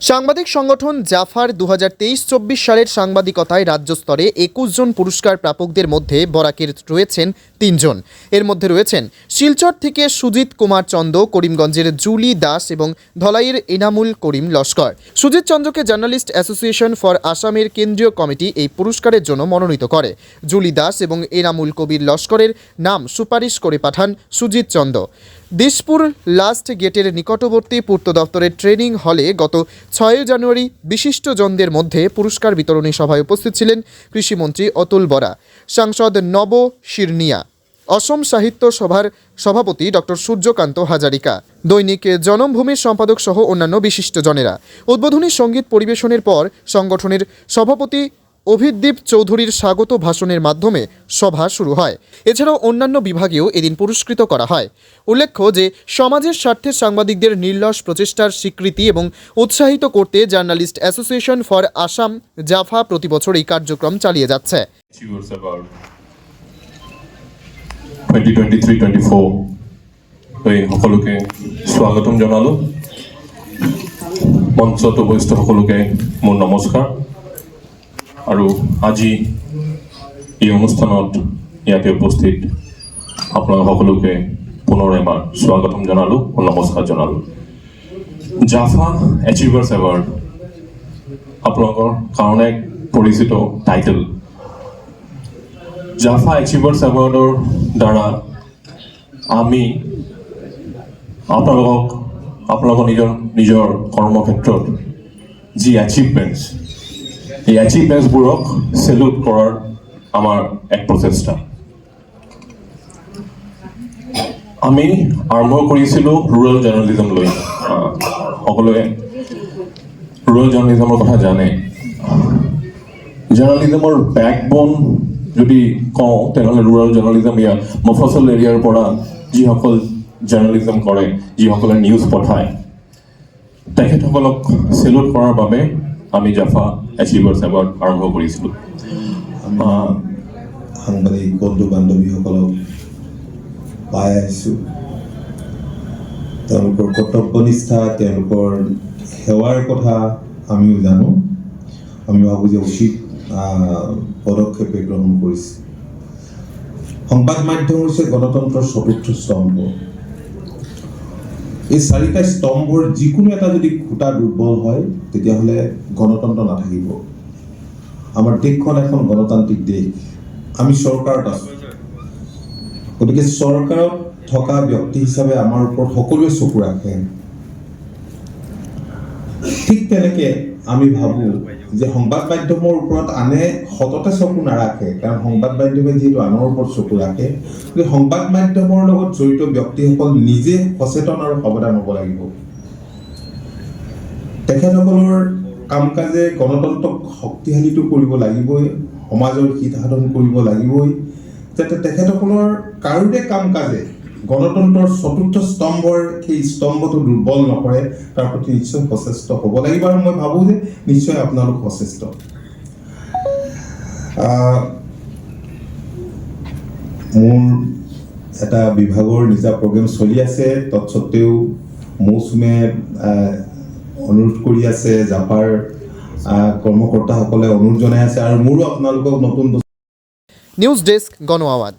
সাংবাদিক সংগঠন জাফার দু হাজার সালের সাংবাদিকতায় রাজ্য স্তরে একুশ জন পুরস্কার প্রাপকদের মধ্যে বরাকের রয়েছেন তিনজন। এর মধ্যে রয়েছেন শিলচর থেকে সুজিত কুমার চন্দ, করিমগঞ্জের জুলি দাস এবং ধলাইয়ের এনামুল করিম লস্কর। সুজিত চন্দ্রকে জার্নালিস্ট অ্যাসোসিয়েশন ফর আসামের কেন্দ্রীয় কমিটি এই পুরস্কারের জন্য মনোনীত করে। জুলি দাস এবং এনামুল কবির লস্করের নাম সুপারিশ করে পাঠান সুজিত চন্দ দিশপুর লাস্ট গেটের নিকটবর্তী পূর্ত দপ্তরের ট্রেনিং হলে গত ছয় জানুয়ারি বিশিষ্টজনদের মধ্যে পুরস্কার বিতরণী সভায় উপস্থিত ছিলেন কৃষিমন্ত্রী অতুল বরা, সাংসদ নব শিরনিয়া, অসম সাহিত্য সভার সভাপতি ডক্টর সূর্যকান্ত হাজারিকা, দৈনিক জনমভূমির সম্পাদক সহ অন্যান্য বিশিষ্টজনেরা উদ্বোধনী সংগীত পরিবেশনের পর সংগঠনের সভাপতি অভিদ্বীপ চৌধুরীর স্বাগত ভাষণের মাধ্যমে সভা শুরু হয়। এছাড়াও অন্যান্য বিভাগেও এদিন পুরস্কৃত করা হয়। উল্লেখ্য যে, সমাজের স্বার্থে সাংবাদিকদের নির্লস প্রচেষ্টার স্বীকৃতি এবং উৎসাহিত করতে journalist association for Assam, JAFA প্রতি বছর এই কার্যক্রম চালিয়ে যাচ্ছে। 2023-24 এই সকলোকে স্বাগতম জনালো। মঞ্চত উপস্থিত সকলোকে মোৰ নমস্কাৰ। আৰু আজি এই অনুষ্ঠানত ইয়াতে উপস্থিত আপোনালোক সকলোকে পুনৰ এবাৰ স্বাগতম জনালো নমস্কাৰ জনালো। জাফা এচিভাৰ্ছ এৱাৰ্ড আপোনালোকৰ কাৰণে পৰিচিত টাইটেল জাফা এচিভাৰ্ছ এৱাৰ্ডৰ দ্বাৰা আমি আপোনালোকক আপোনালোকৰ নিজৰ নিজৰ কৰ্মক্ষেত্ৰত যি এচিভমেণ্টছ এই এচিভমেণ্টছবোৰক চেলুট কৰাৰ আমাৰ এক প্ৰচেষ্টা। আমি আৰম্ভ কৰিছিলোঁ ৰুৰেল জাৰ্ণেলিজম লৈ। সকলোৱে ৰুৰেল জাৰ্ণেলিজমৰ কথা জানে। জাৰ্ণালিজমৰ বেকবন যদি কওঁ, তেনেহ'লে ৰুৰেল জাৰ্ণালিজম ইয়াত মফচল এৰিয়াৰ পৰা যিসকল জাৰ্ণালিজম কৰে, যিসকলে নিউজ পঠায়, তেখেতসকলক চেলুট কৰাৰ বাবে আমি জাফা এচিভাৰ্ছ এৱাৰ্ড আৰম্ভ কৰিছিলোঁ সাংবাদিক, বন্ধু বান্ধৱীসকলক পাই আহিছোঁ তেওঁলোকৰ কৰ্তব্যনিষ্ঠা, তেওঁলোকৰ সেৱাৰ কথা আমিও জানো। আমি ভাবোঁ যে উচিত পদক্ষেপে গ্ৰহণ কৰিছে। সংবাদ মাধ্যম হৈছে গণতন্ত্ৰৰ চতুৰ্থ স্তম্ভ। এই চাৰিটা স্তম্ভৰ যিকোনো এটা যদি খুঁটা দুৰ্বল হয়, তেতিয়াহ'লে গণতন্ত্ৰ নাথাকিব। আমাৰ দেশখন এখন গণতান্ত্ৰিক দেশ। আমি চৰকাৰত আছোঁ। গতিকে চৰকাৰত থকা ব্যক্তি হিচাপে আমাৰ ওপৰত সকলোৱে চকু ৰাখে। ঠিক তেনেকে আমি ভাবোঁ যে সংবাদ মাধ্যমৰ ওপৰত আনে সততে চকু নাৰাখে কাৰণ সংবাদ মাধ্যমে যিহেতু আনৰ ওপৰত চকু ৰাখে গতিকে সংবাদ মাধ্যমৰ লগত জড়িত ব্যক্তিসকল নিজে সচেতন আৰু সাৱধান হ'ব লাগিব। তেখেতসকলৰ কাম কাজে গণতন্ত্ৰক শক্তিশালীটো কৰিব লাগিবই সমাজৰ হিত সাধন কৰিব লাগিবই যাতে তেখেতসকলৰ কাৰোৰে কাম কাজে গণতন্ত্ৰৰ চতুৰ্থ স্তম্ভৰ সেই স্তম্ভটো দুৰ্বল নকৰে, তাৰ প্ৰতি নিশ্চয় সচেষ্ট হ'ব লাগিব আৰু মই ভাবোঁ যে নিশ্চয় আপোনালোক সচেষ্ট। মোৰ এটা বিভাগৰ নিজা প্ৰগ্ৰেম চলি আছে, তৎসত্বেও মৌচুমে অনুৰোধ কৰি আছে, জাপাৰ কৰ্মকৰ্তাসকলে অনুৰোধ জনাই আছে আৰু মোৰো আপোনালোকক নতুন নিউজ ডেস্ক গণ আওয়াজ